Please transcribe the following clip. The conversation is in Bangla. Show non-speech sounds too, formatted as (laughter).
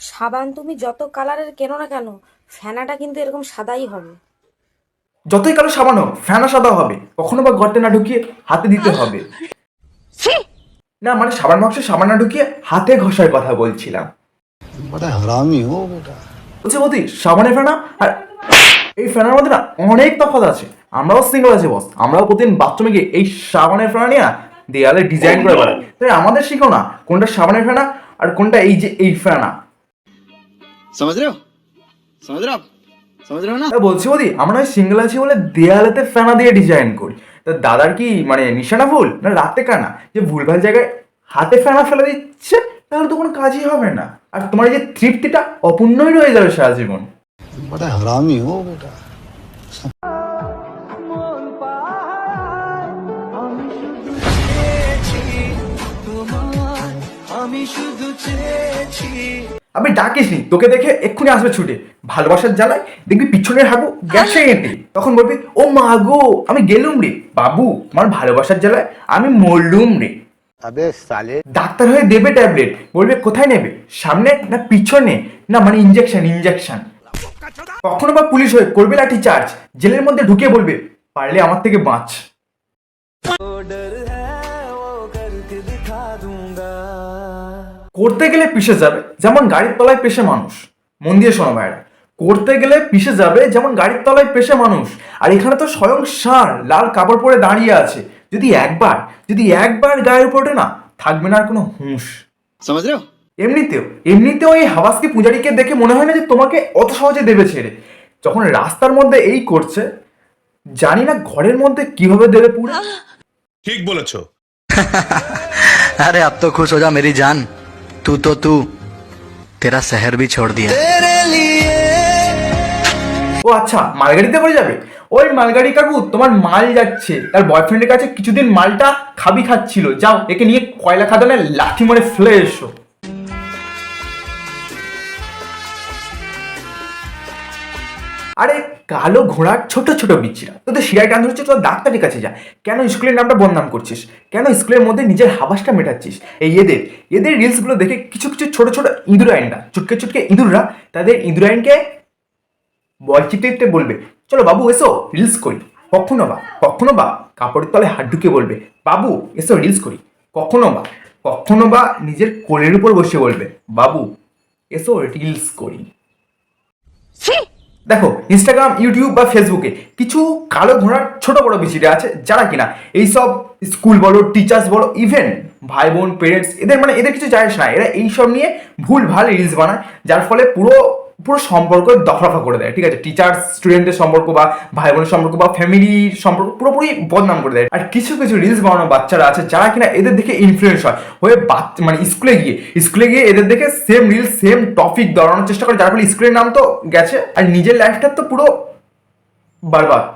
সাবান তুমি যত কালারের কেনো না কেন ফেনাটা কিন্তু এরকম সাদাই হবে। যতই কালো সাবান হোক ফেনা সাদা হবে। কখনো বা গর্তে না ঢুকিয়ে হাতে দিতে হবে। না মানে সাবান মাংস সাবান না ঢুকিয়ে হাতে ঘষার কথা বলছিলাম। বলছি বৌদি সাবানের ফেনা? আর এই ফ্যানের মধ্যে না অনেক তফাৎ আছে। আমরাও সিঙ্গেল আছি বস আমরাও প্রতিদিন বাথরুমে গিয়ে এই সাবানের ফেনা নিয়ে দেয়ালে ডিজাইন করে বেড়াই। তাই আমাদের শিখো না কোনটা সাবানের ফেনা আর কোনটা এই যে এই ফেনা। समझ रहे हो समझ रहे हो आप समझ रहे हो ना তা বলছি বৌদি আমরা সিঙ্গেল আছি বলে দেয়ালেতে ফেনা দিয়ে ডিজাইন করি তা দাদার কি মানে নিশানা ভুল না রাতে কানা যে ভুলভাল জায়গায় হাতে ফেনা ফেলে দিচ্ছে তাহলে তো কোনো কাজই হবে না আর তোমার এই যে তৃপ্তিটা অপূর্ণই রয়ে যাবে সারা জীবন बड़ा हरामी हो बेटा আমি আমি ডাকিসনি তোকে দেখে এক্ষুনি আসবে ছুটে। ভালোবাসার জ্বালায় দেখবি পিছনের হাগু গেছে এঁটে। তখন বলবি ও মা গো আমি গেলুম রে। বাবু আমার ভালোবাসার জ্বালায় আমি মরলুম রে। ডাক্তার হয়ে দেবে ট্যাবলেট। বলবে কোথায় নেবে? সামনে না পিছনে? না মানে ইঞ্জেকশন ইঞ্জেকশন কখনো বা পুলিশ হয়ে করবে লাঠি চার্জ জেলের মধ্যে ঢুকে বলবে পারলে আমার থেকে বাঁচ। করতে গেলে পিষে যাবে যেমন গাড়ির তলায় পেশে মানুষ। মন দিয়ে শোনো ভাইরা করতে গেলে পিষে যাবে যেমন গাড়ির তলায় পেশে মানুষ। আর এখানে তো স্বয়ং সার লাল কাপড় পরে দাঁড়িয়ে আছে। যদি একবার যদি একবার গায়ের উপরে না থাকবে না আর কোনো হুঁশ। এমনিতেও এমনিতেও এই হাবাসকি পূজারীকে দেখে মনে হয় না যে তোমাকে অত সহজে দেবে ছেড়ে। যখন রাস্তার মধ্যে এই করছে জানি না ঘরের মধ্যে কীভাবে দেবে পুরো। ঠিক বলেছ। (laughs) আরে আপ তো খুশ হো যা মেরি জান। तू तो तू तेरा शहर भी छोड़ दिया ও আচ্ছা মালগাড়িতে করে যাবে ওই মালগাড়ি কাকু তোমার মাল যাচ্ছে তার বয়ফ্রেন্ডের কাছে কিছুদিন মালটা খাবি খাচ্ছিল যাও একে নিয়ে কয়লা খাদানে লাঠি মারে ফেলে এসো আরে কালো ঘোড়ার ছোট ছোট বিচ্ছিরা। তোদের শিরায় টান ধরছে, তোর ডাক্তারের কাছে যা। কেন স্কুলের নামটা বদনাম করছিস? কেন স্কুলের মধ্যে নিজের হাবাসটা মেটাচ্ছিস? এই এদের এদের রিলসগুলো দেখে কিছু কিছু ছোট ছোট ইঁদুরাইনরা চুটকে চুটকে ইঁদুররা তাদের ইঁদুরাইনকে বল চিটে চিটে বলবে, চলো বাবু, এসো রিলস করি। কখনো বা কখনো বা কাপড়ের তলে হাত ঢুকে বলবে, বাবু, এসো রিলস করি। কখনো বা কখনো বা নিজের কোলের উপর বসে বলবে, বাবু, এসো রিলস করি। দেখো ইনস্টাগ্রাম ইউটিউব বা ফেসবুকে কিছু কালো ঘোড়ার ছোট বড় বিচিরা আছে, যারা কিনা এইসব স্কুল বলো টিচার্স বলো ইভেন ভাই বোন পেরেন্টস এদের মানে এদের কিছু চাইস না। এরা এইসব নিয়ে ভুল ভালো রিলস বানায়, যার ফলে পুরো পুরো সম্পর্ক দফরফা করে দেয়, ঠিক আছে? টিচার স্টুডেন্টের সম্পর্ক বা ভাই বোনের সম্পর্ক বা ফ্যামিলির সম্পর্ক পুরোপুরি বদনাম করে দেয়। আর কিছু কিছু রিলস বানানো বাচ্চারা আছে যারা কিনা এদের দেখে ইনফ্লুয়েন্স হয়। হয়ে বাচ্চা মানে স্কুলে গিয়ে স্কুলে গিয়ে এদের দেখে সেম রিলস সেম টপিক দাঁড়ানোর চেষ্টা করে। যার ফলে স্কুলের নাম তো গেছে, আর নিজের লাইফটা তো পুরো বারবাদ।